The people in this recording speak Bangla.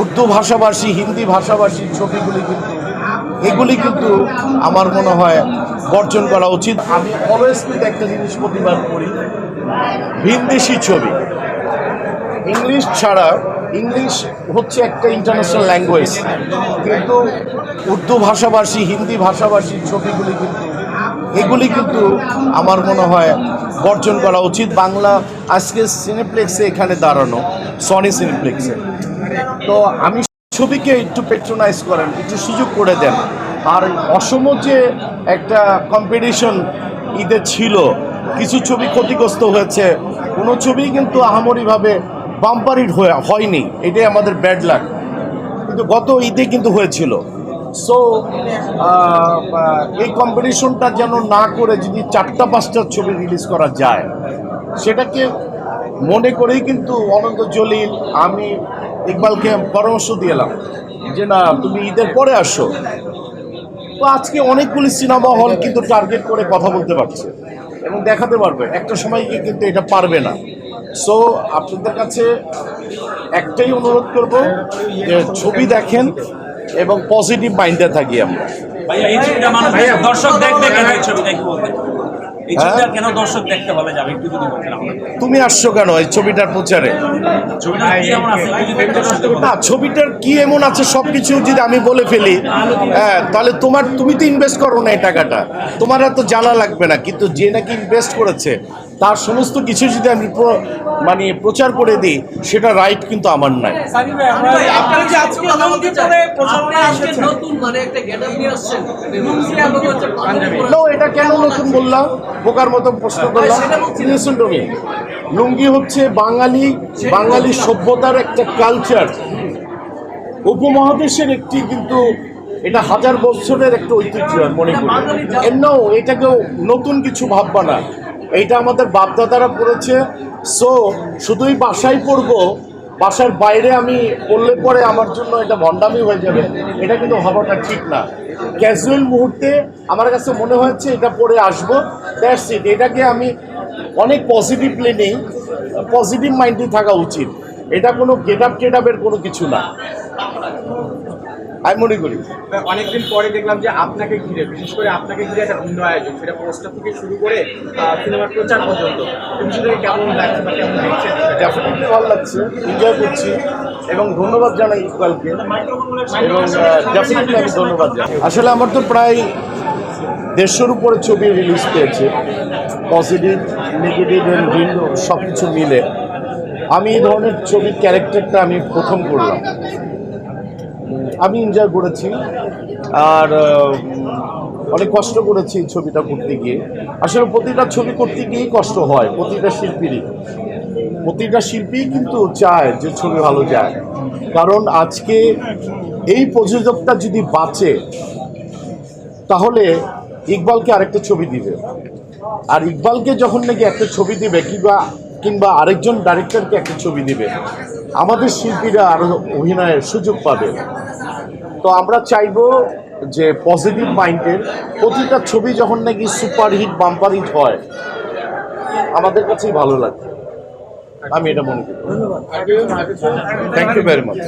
উর্দু ভাষাভাষী, হিন্দি ভাষাভাষীর ছবিগুলি কিন্তু, এগুলি কিন্তু আমার মনে হয় বর্জন করা উচিত। আমি অলওয়েজ একটা জিনিস প্রতিবাদ করি, ভিনদেশি ছবি। ইংলিশ ছাড়া ইংলিশ হচ্ছে একটা ইন্টারন্যাশনাল ল্যাঙ্গুয়েজ কিন্তু উর্দু ভাষাভাষী, হিন্দি ভাষাভাষীর ছবিগুলি কিন্তু এগুলি কিন্তু আমার মনে হয় বর্জন করা উচিত। বাংলা আজকে সিনেপ্লেক্সে এখানে দাঁড়ানো সনি সিনেপ্লেক্সে তো আমি ছবিকে একটু পেট্রোনাইজ করেন, একটু সুযোগ করে দেন। আর অসম যে একটা কম্পিটিশন ঈদে ছিল, কিছু ছবি ক্ষতিগ্রস্ত হয়েছে, কোনো ছবি কিন্তু আহামরিভাবে বাম্পারিট হয়ে হয়নি। এটাই আমাদের ব্যাড লাক কিন্তু গত ঈদে কিন্তু হয়েছিল। সো এই কম্পিটিশনটা যেন না করে যদি চারটা, পাঁচটা ছবি রিলিজ করা যায়, সেটাকে মনে করেই কিন্তু অনন্ত জলিল, আমি ইকবালকে পরামর্শ দিয়েলাম যে, না, তুমি ঈদের পরে আসো। তো আজকে অনেকগুলি সিনেমা হল কিন্তু টার্গেট করে কথা বলতে পারছে এবং দেখাতে পারবে। একটা সময় গিয়ে কিন্তু এটা পারবে না। সো আপনাদের কাছে একটাই অনুরোধ করব যে, ছবি দেখেন এবং পজিটিভ মাইন্ডে থাকি আমরা। ভাইয়া এই ছবিটা মানুষ দর্শক দেখবে কেন এই ছবিটা একটু বলবেন এই হ্যাঁ? ছবিটা কেন দর্শক দেখতে ভালো যাবে একটু যদি তুমি আসছো কেন এই ছবিটার প্রচারে? ছবিটা কি এমন আছে? একটু যদি দর্শক না ছবিটার কি এমন আছে সব কিছু যদি আমি বলে ফেলি হ্যাঁ তাহলে তোমার তুমি তো ইনভেস্ট করো না এই টাকাটা। তোমার এত জানা লাগবে না কিন্তু যে নাকি ইনভেস্ট করেছে তার সমস্ত কিছু যদি আমি মানে প্রচার করে দিই সেটা রাইট কিন্তু আমার নাই মানে এটা কেন নতুন বললাম? বোকার মতো প্রশ্ন করলাম। লুঙ্গি হচ্ছে বাঙালি বাঙালি সভ্যতার একটা কালচার উপমহাদেশের একটি কিন্তু এটা হাজার বছরের একটা ঐতিহ্য আমি মনে করি। বাঙালি এমন এটাকেও নতুন কিছু ভাববা না। এইটা আমাদের বাপদাদারা পড়েছে সো শুধুই বাসায় পড়ব, বাসার বাইরে আমি পড়লে পরে আমার জন্য এটা ভণ্ডামি হয়ে যাবে। এটা কিন্তু হওয়াটা ঠিক না। ক্যাজুয়াল মুহূর্তে আমার কাছে মনে হচ্ছে এটা পরে আসব। দ্যাটস ইট এটাকে আমি অনেক পজিটিভলি নেই। পজিটিভ মাইন্ডে থাকা উচিত। এটা কোনো গেট আপ টেট আপের কোনো কিছু না। আমি মনে করি। অনেকদিন পরে দেখলাম যে আপনাকে ঘিরে বিশেষ করে আপনাকে ঘিরে একটা ভিন্ন আয়োজন। সেটা পোস্টার থেকে শুরু করে সিনেমার প্রচার পর্যন্ত। বিষয়টাকে কেমন লাগছে বা কেমন দেখছেন? ডেফিনেটলি ভালো লাগছে। এনজয় করছি। এবং ধন্যবাদ জানাই ইকবালকে। এবং ডেফিনেটলি আমি ধন্যবাদ জানাই। আসলে আমার তো প্রায় দেড়শোর উপরে ছবি রিলিজ পেয়েছে। পজিটিভ নেগেটিভ অ্যান্ড ভিন্ন সব কিছু মিলে। আমি এই ধরনের ছবির ক্যারেক্টারটা আমি প্রথম করলাম। আমি এনজয় করেছি। আর অনেক কষ্ট করেছি এই ছবিটা করতে গিয়ে। আসলে প্রতিটা ছবি করতে গিয়েই কষ্ট হয়, প্রতিটা শিল্পীরই। প্রতিটা শিল্পী কিন্তু চায় যে ছবি ভালো যায়। কারণ আজকে এই প্রযোজকটা যদি বাঁচে, তাহলে ইকবালকে আরেকটা ছবি দিবে। আর ইকবালকে যখন নাকি একটা ছবি দিবে, কিংবা কিংবা আরেকজন ডাইরেক্টরকে একটা ছবি দিবে, আমাদের শিল্পীরা আরও অভিনয়ের সুযোগ পাবে। তো আমরা চাইব যে পজিটিভ মাইন্ডের প্রতিটা ছবি যখন নাকি সুপার হিট বাম্পার হিট হয় আমাদের কাছেই ভালো লাগে আমি এটা মনে করি। Thank you very much